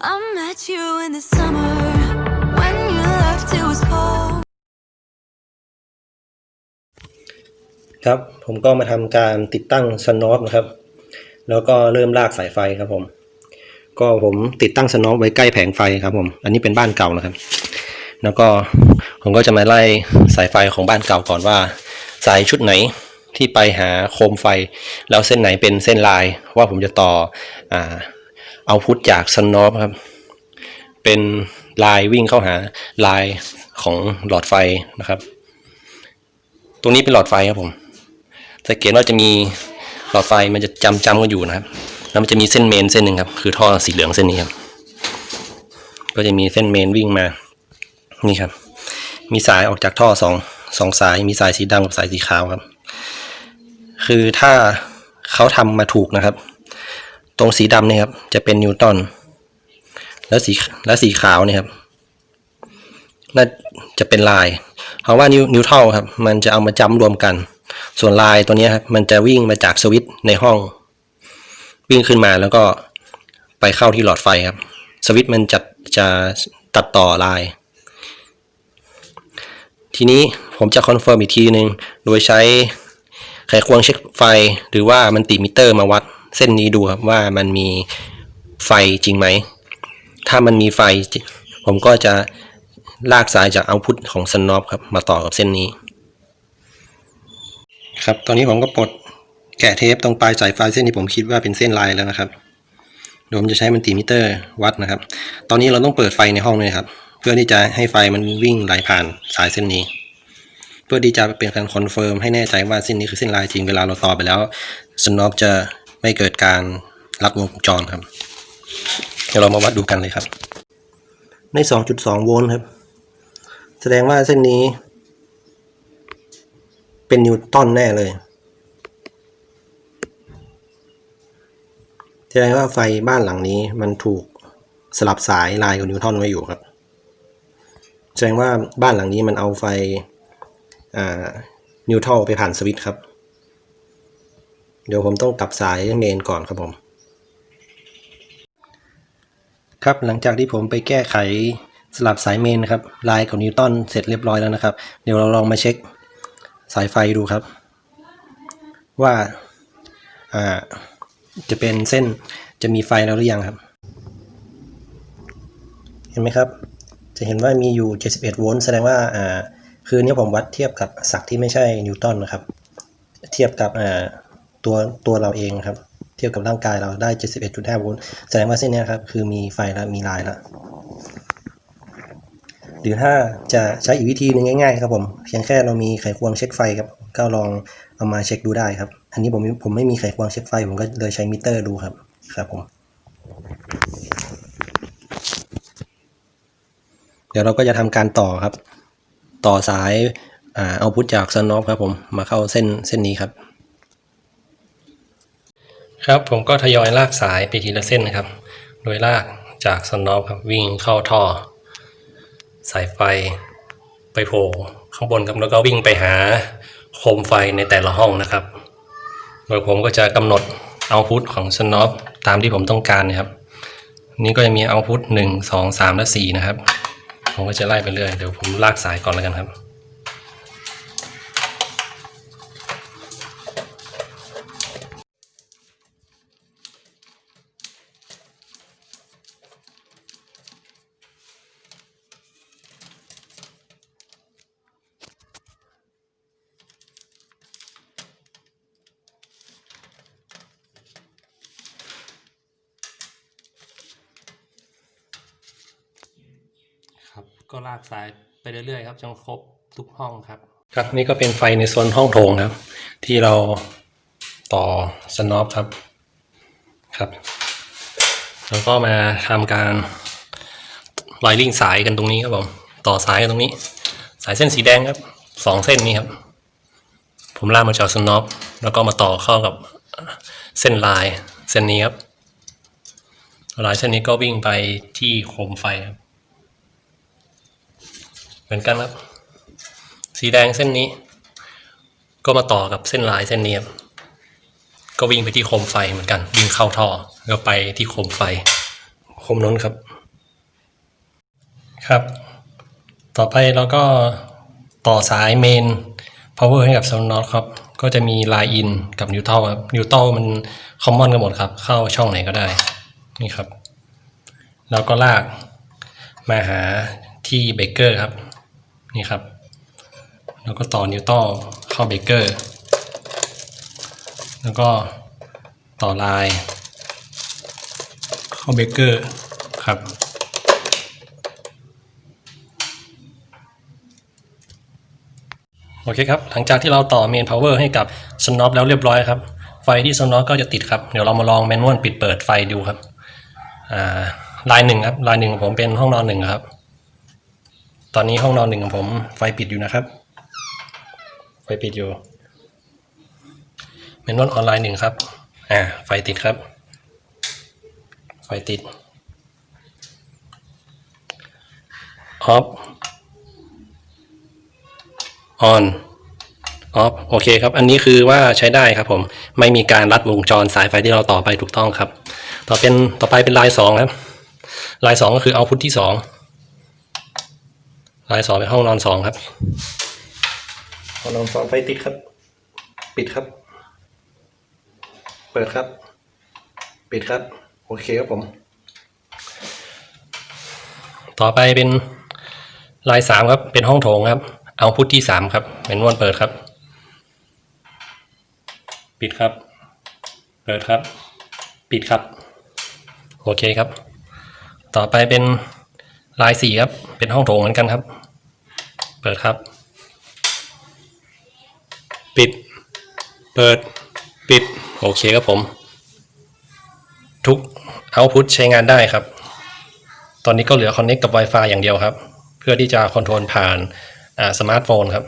I met you in the summer when you left it was cold. ครับผมก็มาทำการติดตั้งสนอปนะครับ แล้วก็เริ่มลากสายไฟครับผม ก็ผมติดตั้งสนอปไว้ใกล้แผงไฟครับผม อันนี้เป็นบ้านเก่านะครับ แล้วก็ผมก็จะมาไล่สายไฟของบ้านเก่าก่อนว่า สายชุดไหนที่ไปหาโคมไฟ แล้วเส้นไหนเป็นเส้นลายว่าผมจะต่ออ่า เอาพุทจากสนอปครับ เป็นลายวิ่งเข้าหาลายของหลอดไฟนะครับ ตรงนี้เป็นหลอดไฟครับผมสังเกตว่าจะมีหลอดไฟมันจะจำจำกันอยู่นะครับ แล้วมันจะมีเส้นเมนเส้นหนึ่งครับ คือท่อสีเหลืองเส้นนี้ครับ ก็จะมีเส้นเมนวิ่งมา นี่ครับ มีสายออกจากท่อสองสองสาย มีสายสีดำกับสายสีขาวครับ คือถ้าเขาทำมาถูกนะครับ ตรงสีดำเนี่ยครับ จะเป็นนิวตันแล้วสีและสีขาวเนี่ยครับน่าจะเป็นลายเพราะว่านิวนิวเทลครับ มันจะเอามาจำรวมกัน ส่วนลายตัวนี้ครับมันจะวิ่งมาจากสวิตช์ในห้อง วิ่งขึ้นมาแล้วก็ไปเข้าที่หลอดไฟครับ สวิตช์มันจะจะตัดต่อลาย ทีนี้ผมจะคอนเฟิร์มอีกทีหนึ่งโดยใช้ไขควงเช็คไฟหรือว่ามันติมิเตอร์มาวัด เส้นนี้ดูครับว่ามันมีไฟจริงไหม ถ้ามันมีไฟ ผมก็จะลากสายจากเอาพุทของสนอปครับ มาต่อกับเส้นนี้ ครับ ตอนนี้ผมก็ปลดแกะเทปตรงปลายสายไฟเส้นที่ผมคิดว่าเป็นเส้นลายแล้วนะครับเดี๋ยวผมจะใช้มันติมิเตอร์วัดนะครับ ตอนนี้เราต้องเปิดไฟในห้องเลยครับ เพื่อที่จะให้ไฟมันวิ่งไหลผ่านสายเส้นนี้ เพื่อที่จะเป็นการคอนเฟิร์มให้แน่ใจว่าเส้นนี้คือเส้นลายจริงเวลาเราต่อไปแล้วสนอปจะ ไม่เกิดการลัดวงจรครับ เดี๋ยวเรามาวัดดูกันเลยครับ ใน 2.2 โวลต์ครับ แสดงว่าเส้นนี้ เป็นนิวตันแน่เลย แสดงว่าไฟบ้านหลังนี้มันถูกสลับสายลายกับนิวตันไว้อยู่ครับ แสดงว่าบ้านหลังนี้มันเอาไฟอ่านิวตัลไปผ่านสวิตช์ครับ เดี๋ยวผมต้องกลับสายเมนก่อนครับผม ครับหลังจากที่ผมไปแก้ไขสลับสายเมนนะครับลายของนิวตันเสร็จเรียบร้อยแล้วนะครับ เดี๋ยวเราลองมาเช็คสายไฟดูครับ ว่าจะเป็นเส้นจะมีไฟแล้วหรือยังครับ เห็นไหมครับ จะเห็นว่ามีอยู่ 71 โวลต์แสดงว่าคือเนี้ผมวัดเทียบกับศักที่ไม่ใช่นิวตันนะครับ เทียบกับ ตัวตัวเราเองครับ เทียบกับร่างกายเราได้ 71.5โวลต์แสดงว่าเส้นนี้ครับ คือมีไฟแล้วมีลายแล้วหรือถ้าจะใช้อีกวิธีหนึ่งง่ายๆครับผมเพียงแค่เรามีไขควงเช็คไฟครับก็ลองเอามาเช็คดูได้ครับ อันนี้ผมผมไม่มีไขควงเช็คไฟ ผมก็เลยใช้มิเตอร์ดูครับครับผมเดี๋ยวเราก็จะทำการต่อครับ ต่อสายเอาพุทจากซันนอฟครับผมมาเข้าเส้นเส้นนี้ครับ ครับผมก็ทยอยลากสายไปทีละเส้นนะครับ โดยลากจากซันอฟครับวิ่งเข้าท่อ สายไฟไปโผล่ข้างบนครับแล้วก็วิ่งไปหาโคมไฟในแต่ละห้องนะครับ โดยผมก็จะกำหนดเอาพุทของสนอปตามที่ผมต้องการนะครับ นี่ก็จะมีเอาพุทหนึ่งสองสามและสี่นะครับ ผมก็จะไล่ไปเรื่อยเดี๋ยวผมลากสายก่อนแล้วกันครับ ก็ลากสายไปเรื่อยๆครับจนครบทุกห้องครับ ครับนี่ก็เป็นไฟในโซนห้องโถงครับ ที่เราต่อสนอปครับครับแล้วก็มาทำการไลลิงสายกันตรงนี้ครับผมต่อสายกันตรงนี้ สายเส้นสีแดงครับสองเส้นนี้ครับ ผมลากมาจากสนอปแล้วก็มาต่อเข้ากับเส้นลายเส้นนี้ครับลายเส้นนี้ก็วิ่งไปที่โคมไฟครับ เหมือนกันครับ สีแดงเส้นนี้ ก็มาต่อกับเส้นลายเส้นนี้ครับก็วิ่งไปที่โคมไฟเหมือนกัน วิ่งเข้าท่อแล้วไปที่โคมไฟ โคมน้นครับ ครับ ต่อไปเราก็ต่อสายเมน power ให้กับ s o n o t ครับ ก็จะมี line in กับ neutral ครับ neutral มัน common กันหมดครับ เข้าช่องไหนก็ได้ นี่ครับ แล้วก็ลากมาหาที่เบเกอร์ครับ นี่ครับ แล้วก็ต่อ neutral เข้าเบเกอร์ แล้วก็ต่อลาย เข้าเบเกอร์ครับโอเคครับ หลังจากที่เราต่อเมนพาวเวอร์ให้กับสโนปแล้วเรียบร้อยครับ ไฟที่สโนปก็จะติดครับ เดี๋ยวเรามาลองแมนนวลปิดเปิดไฟดูครับ อ่า ลายหนึ่งครับ ลายหนึ่งของผมเป็นห้องนอนหนึ่งครับ อนนี้ห้องนอนหนึ่งของผม ไฟปิดอยู่นะครับ ไฟปิดอยู่แมนวลออนไลน์หนึ่งครับ อ่า ไฟติดครับ ไฟติด ออฟ on off โอเคครับ อันนี้คือว่าใช้ได้ครับผม ไม่มีการรัดวงจรสายไฟที่เราต่อไปถูกต้องครับ ต่อเป็นต่อไปเป็นลายสองครับ ลายสองก็คือเอาพุทที่สอง ลายสองเป็นห้องนอนสองครับ ห้องนอนสองไฟติดครับ ปิดครับ เปิดครับ ปิดครับ โอเคครับผม ต่อไปเป็นลายสามครับ เป็นห้องโถงครับ เอาพุทที่สามครับ เป็นนวลเปิดครับ ปิดครับ เปิดครับ ปิดครับ โอเคครับ ต่อไปเป็นลายสี่ครับ เป็นห้องโถงเหมือนกันครับ เปิดครับ ปิด เปิด ปิด โอเคครับผม ทุกเอาพุทใช้งานได้ครับ ตอนนี้ก็เหลือ Connect กับ Wi-Fi อย่างเดียวครับ เพื่อที่จะคอนโทรลผ่านอ่าสมาร์ทโฟนครับ